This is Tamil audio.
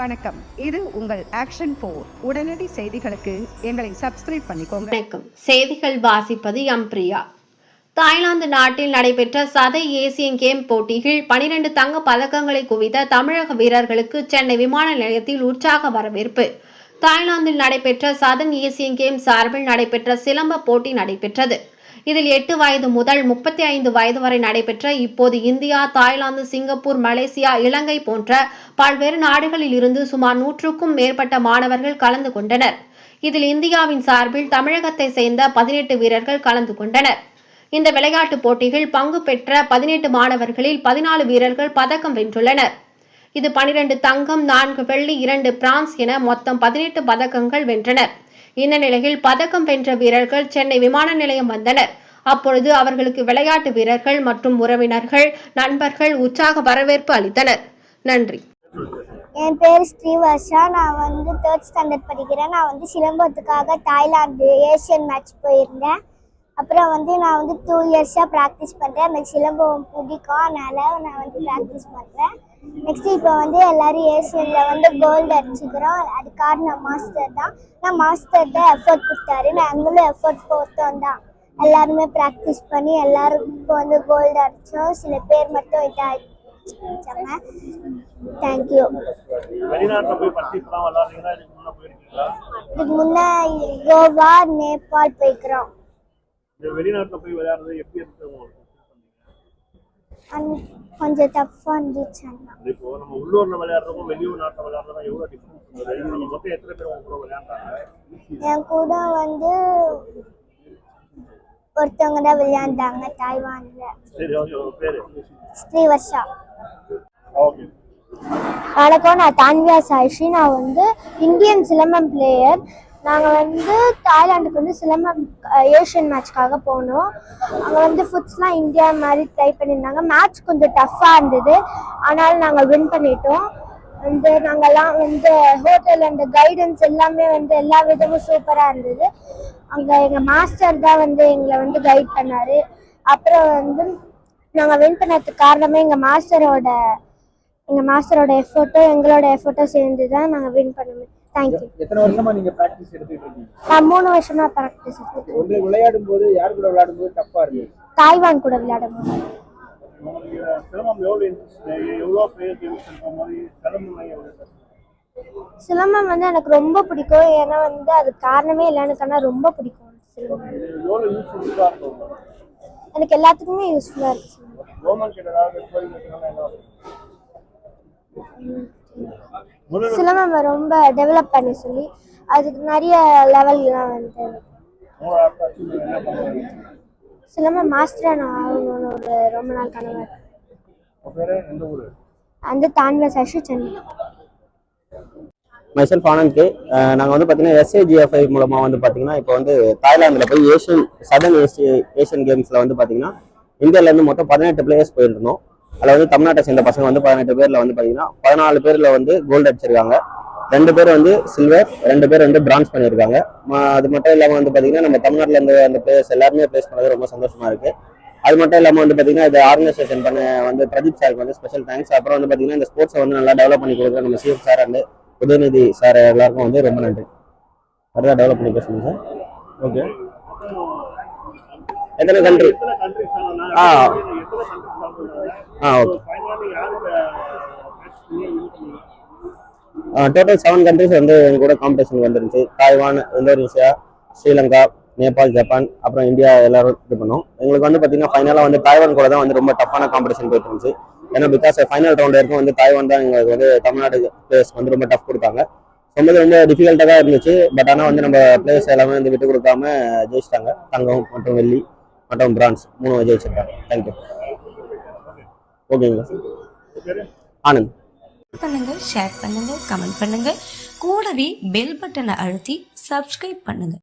வணக்கம். இது உங்கள் ஆக்ஷன் போர் உடனடி செய்திகளுக்கு எங்களை சப்ஸ்கிரைப் பண்ணிக்கோங்க. வணக்கம். செய்திகள் வாசிப்பது எம் பிரியா. தாய்லாந்து நாட்டில் நடைபெற்ற சதை ஏசியன் கேம் போட்டியில் பனிரெண்டு தங்க பதக்கங்களை குவித்த தமிழக வீரர்களுக்கு சென்னை விமான நிலையத்தில் உற்சாக வரவேற்பு. தாய்லாந்தில் நடைபெற்ற சதன் ஏசியன் கேம் சார்பில் நடைபெற்ற சிலம்ப போட்டி நடைபெற்றது. இதில் எட்டு வயது முதல் முப்பத்தி ஐந்து வயது வரை நடைபெற்ற இப்போது India Thailand Singapore Malaysia Ilangai போன்ற பல்வேறு நாடுகளில் இருந்து சுமார் நூற்றுக்கும் மேற்பட்ட மாணவர்கள் கலந்து கொண்டனர். இதில் இந்தியாவின் சார்பில் தமிழகத்தை சேர்ந்த பதினெட்டு வீரர்கள் கலந்து கொண்டனர். இந்த விளையாட்டுப் போட்டியில் பங்கு பெற்ற பதினெட்டு மாணவர்களில் பதினாலு வீரர்கள் பதக்கம் வென்றுள்ளனர். இது பனிரெண்டு தங்கம் நான்கு வெள்ளி இரண்டு பிரான்ஸ் என மொத்தம் பதினெட்டு பதக்கங்கள் வென்றனர். இந்த நிலையில் பதக்கம் வென்ற வீரர்கள் சென்னை விமான நிலையம் வந்தனர். அப்பொழுது அவர்களுக்கு விளையாட்டு வீரர்கள் மற்றும் உறவினர்கள் நண்பர்கள் உற்சாக வரவேற்பு அளித்தனர். நன்றி. என் பேர் ஸ்ரீவர்ஷா. நான் வந்து தேர்ட் ஸ்டாண்டர்ட் படிக்கிறேன். நான் வந்து சிலம்பத்துக்காக தாய்லாந்து ஏஷியன் மேட்ச் போயிருந்தேன். அப்புறம் வந்து நான் வந்து டூ இயர்ஸாக ப்ராக்டிஸ் பண்ணுறேன் எனக்கு சிலம்பம் பிடிக்கும். அதனால் நான் வந்து ப்ராக்டிஸ் பண்ணுறேன் நெக்ஸ்ட் இப்போ வந்து எல்லாரும் ஏஷியனில் வந்து கோல்டு அடிச்சுக்கிறோம். அது காரணம் மாஸ்டர் தான். நான் மாஸ்டர் தான் எஃபர்ட் கொடுத்தாரு. நாங்களும் எஃபர்ட் போட்டோம் தான். எல்லாருமே ப்ராக்டிஸ் பண்ணி எல்லாரும் இப்போ வந்து கோல்டு அடித்தோம் சில பேர் மட்டும் தேங்க்யூ போய் பர்ச்சேஸ்லாம் விளாடுறீங்களா? இதுக்கு முன்ன கோவா நேபாள் போய்க்கிறோம். வெளிநாட்டுல போய் விளையாடுறது எப்படி இருக்கு கொஞ்சம் டஃப்பாக இருந்துச்சு அண்ணா. இப்போ நம்ம உள்ளூர்ல விளையாடுறதுக்கும் வெளியூர் நாட்டுல விளையாடுறதும் எவ்வளவு டிஃபரன்ஸ் நம்ம மொத்தம் எத்தனை பேர் உங்க கூட விளையாடுறாங்க என் கூட வந்து ஒருத்தவங்க தான் விளையாண்டாங்க தாய்வானில். சரி ஓகே உங்க பேரு? ஸ்ரீவர்ஷா. ஓகே. வணக்கம் நான் தான்வியா சாய்ஷி நான் வந்து இந்தியன் சிலம்பம் பிளேயர் நாங்கள் வந்து தாய்லாந்துக்கு வந்து சிலம்பம் ஏஷியன் மேட்ச்க்காக போனோம். அங்கே வந்து ஃபுட்ஸ்லாம் இந்தியா மாதிரி ட்ரை பண்ணியிருந்தாங்க. மேட்ச் கொஞ்சம் டஃப்பாக இருந்தது. ஆனாலும் நாங்கள் வின் பண்ணிட்டோம். வந்து நாங்கள்லாம் வந்து ஹோட்டல் அந்த கைடன்ஸ் எல்லாமே வந்து எல்லா விதமும் சூப்பராக இருந்தது. அங்கே எங்கள் மாஸ்டர் தான் வந்து எங்களை வந்து கைட் பண்ணார். அப்புறம் வந்து நாங்கள் வின் பண்ணதுக்கு காரணமே எங்கள் மாஸ்டரோட எங்கள் மாஸ்டரோட எஃபர்ட்டும் எங்களோட எஃபர்ட்டும் சேர்ந்து தான் நாங்கள் வின் பண்ணுவோம் தேங்க்யூ எத்தனை வருஷமா நீங்க பிராக்டிஸ் எடுத்துட்டு இருக்கீங்க? நான் மூணு வருஷமா ப்ராக்டிஸ் எடுத்துட்டு உங்களுக்கு விளையாடும் போது யார் கூட விளையாடும் போது டஃப்பா இருக்கு தாய்வான் கூட விளையாடும் போது சிலம்பம் வந்து எனக்கு ரொம்ப பிடிக்கும். ஏன்னா வந்து அது காரணமே இல்லை எனக்கு ரொம்ப பிடிக்கும் சிலம்பம்? எனக்கு எல்லாத்துக்குமே யூஸ்ஃபுல்லாக இருக்கு சிலம்பம் ரொம்ப டெவலப் பண்ணி சொல்லி அதுக்கு நிறைய லெவல்லாம் வந்து சிலம்பம் மாஸ்டராக நான் ஆகணும்னு ஒரு ரொம்ப நாள் கனவு. அந்த தான்வ சஷி சென்னை. மைசெல்ஃப் ஆனந்த் நாங்கள் வந்து பார்த்தீங்கன்னா எஸ்ஏஜிஎஃப்ஐ மூலமாக வந்து பார்த்தீங்கன்னா இப்போ வந்து தாய்லாந்தில் போய் ஏஷியன் சதன் ஏசி ஏஷியன் கேம்ஸில் வந்து பார்த்தீங்கன்னா இந்தியாவிலேருந்து மொத்தம் பதினெட்டு பிளேயர்ஸ் போயிருந்தோம். அதில் வந்து தமிழ்நாட்டை சேர்ந்த பசங்க வந்து பதினெட்டு பேரில் வந்து பார்த்தீங்கன்னா பதினாலு பேரில் வந்து கோல்டு அடிச்சிருக்காங்க. ரெண்டு பேர் வந்து சில்வர் ரெண்டு பேர் வந்து பிரான்ஸ் பண்ணியிருக்காங்க அது மட்டும் இல்லாமல் வந்து பார்த்தீங்கன்னா நம்ம தமிழ்நாட்டில் இருந்து அந்த பிளேயர்ஸ் எல்லாருமே ப்ளேஸ் பண்ணது ரொம்ப சந்தோஷமா இருக்கு. அது மட்டும் இல்லாமல் வந்து பார்த்தீங்கன்னா இது ஆர்கனைசேஷன் பண்ண வந்து பிரதீப் சாருக்கு வந்து ஸ்பெஷல் தேங்க்ஸ் அப்புறம் வந்து பார்த்தீங்கன்னா இந்த ஸ்போர்ட்ஸை வந்து நல்லா டெவலப் பண்ணி கொடுக்குற நம்ம CM sir and Udhayanidhi sir எல்லாருக்கும் வந்து ரொம்ப நன்றி. ஃபர்தர் டெவலப் பண்ணி பேசுங்க சார் ஓகே எத்தனை கண்ட்ரி ஆ. ஆ ஓகே டோட்டல் செவன் கண்ட்ரிஸ் வந்து எங்க கூட காம்படிஷன் வந்துருந்துச்சு. Taiwan Indonesia Sri Lanka Nepal Japan அப்புறம் இந்தியா எல்லாரும் இது பண்ணோம். எங்களுக்கு வந்து பார்த்தீங்கன்னா ஃபைனலாக வந்து தாய்வான் கூட தான் வந்து ரொம்ப டஃப்பான காம்படிஷன் போயிட்டு இருந்துச்சு. ஏன்னா பிகாஸ் ஃபைனல் ரவுண்ட் வரைக்கும் வந்து தாய்வான் தான் எங்களுக்கு வந்து தமிழ்நாடு பிளேயர்ஸ் வந்து ரொம்ப டஃப் கொடுத்தாங்க. ரொம்ப ரொம்ப டிஃபிகல்ட்டாக தான் இருந்துச்சு. பட் ஆனால் வந்து நம்ம பிளேயர்ஸ் எல்லாமே வந்து விட்டு கொடுக்காம ஜெயிச்சிட்டாங்க. தங்கம் மற்றும் வெள்ளி மற்றும் பிரான்ஸ் மூணு ஜெயிச்சிருக்காங்க. தேங்க்யூ ஓகேங்களா ஆனந்த். பண்ணுங்க ஷேர் பண்ணுங்க கமெண்ட் பண்ணுங்க. கூடவே பெல் பட்டனை அழுத்தி சப்ஸ்கிரைப் பண்ணுங்க.